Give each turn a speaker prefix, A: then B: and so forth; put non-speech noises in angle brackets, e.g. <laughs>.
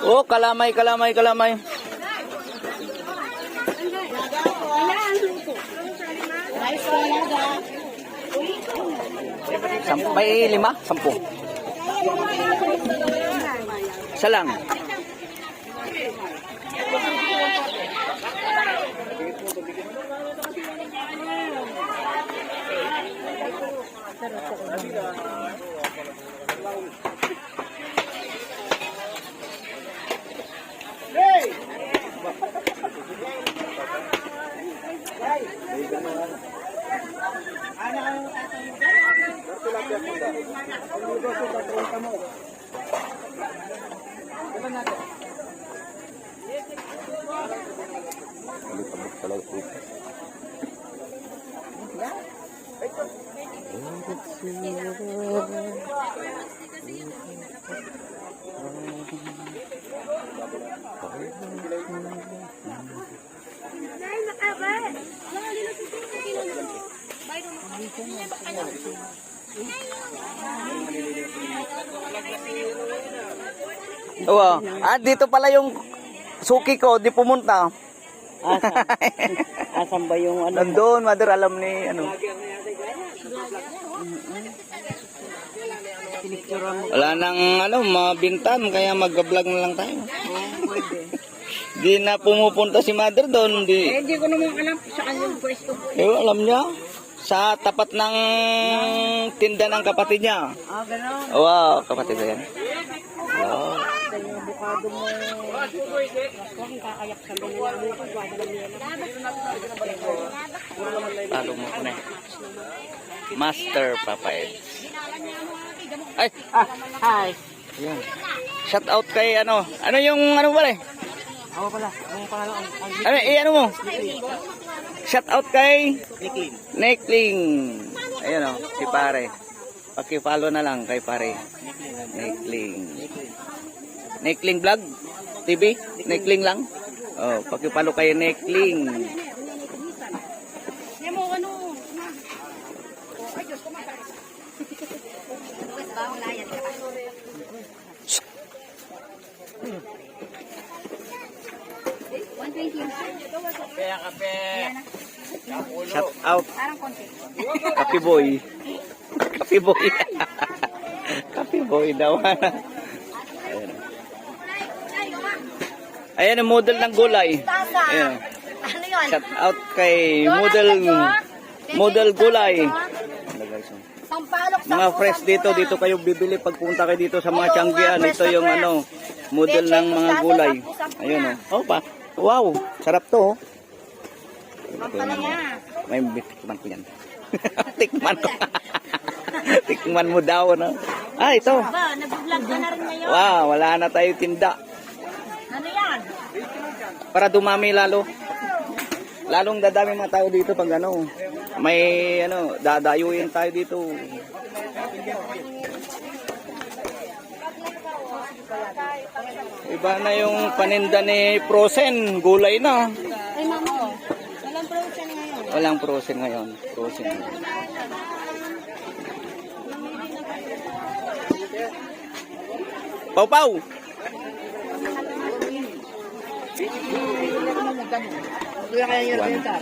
A: Oh, kalamay, kalamay, kalamay. Sampay lima? Sampu. Isa lang. Ang negosyo sa 30 mo. Ilan natin?
B: Alit-alit talaga po.
A: Ay,
C: nakaba! Lalo na si Tito, kailan mo? Bye, Romo. Hindi ba kayo?
A: Oo. Ah, dito pala yung suki ko, di pumunta. Asa?
C: Asan ba yung ano?
A: Nandun, mother, alam ni, ano. Wala nang, ano, mabintan, kaya mag-vlog na lang tayo. Di na pumupunta si mother doon, di. Eh,
B: hindi ko naman
C: alam sa kanyang pwesto.
A: Eh, alam niya. Sa tapat ng tinda ng kapatid niya.
C: Ah, gano'n.
A: Wow, kapatid ko yan. Wow.
C: Abukado mo.
B: Kakayak sa?
A: Talo mo ko na. Master Papa Ed. Ay, Ah,
C: hi.
A: yan. Shout out kay ano. Ano yung ano ba eh?
C: Ako pala. Ang pangalan ang ang
A: Ano, eh, ano mo? Shout out kay. Nekling. Ayun o, si pare. Paki-follow na lang kay pare. Nekling. Nekling vlog? TV? Nekling lang? Oh, paki-follow kay Nekling.
C: Kaya kape.
A: Shout out. Kape boy. Kape boy. Kape boy daw. Ayan. Ayan ang model ng gulay. Ayan.
B: Ano?
A: Shout out kay model
B: model
A: gulay.
B: Pampalok sa Mga fresh dito,
A: dito kayo bibili pagpunta kayo dito sa mga tiyanggian. Ito yung ano, model ng mga gulay. Ayun oh. Oh pa. Wow, sarap to oh. May <laughs> tikman ko yan. tikman ko. tikman mo daw, no? Ah, ito. Ba,
B: nag-vlog
C: ka na rin
A: ngayon. Wow, wala na tayo tinda.
C: Ano yan?
A: Para dumami lalo. Lalong dadami mga tao dito pag ano, may ano, dadayuin tayo dito. Iba na yung paninda ni Frozen, gulay na.
C: Ay, mama ko. Walang production ngayon.
A: Walang Frozen ngayon. Frozen. Pau Pau! Renta.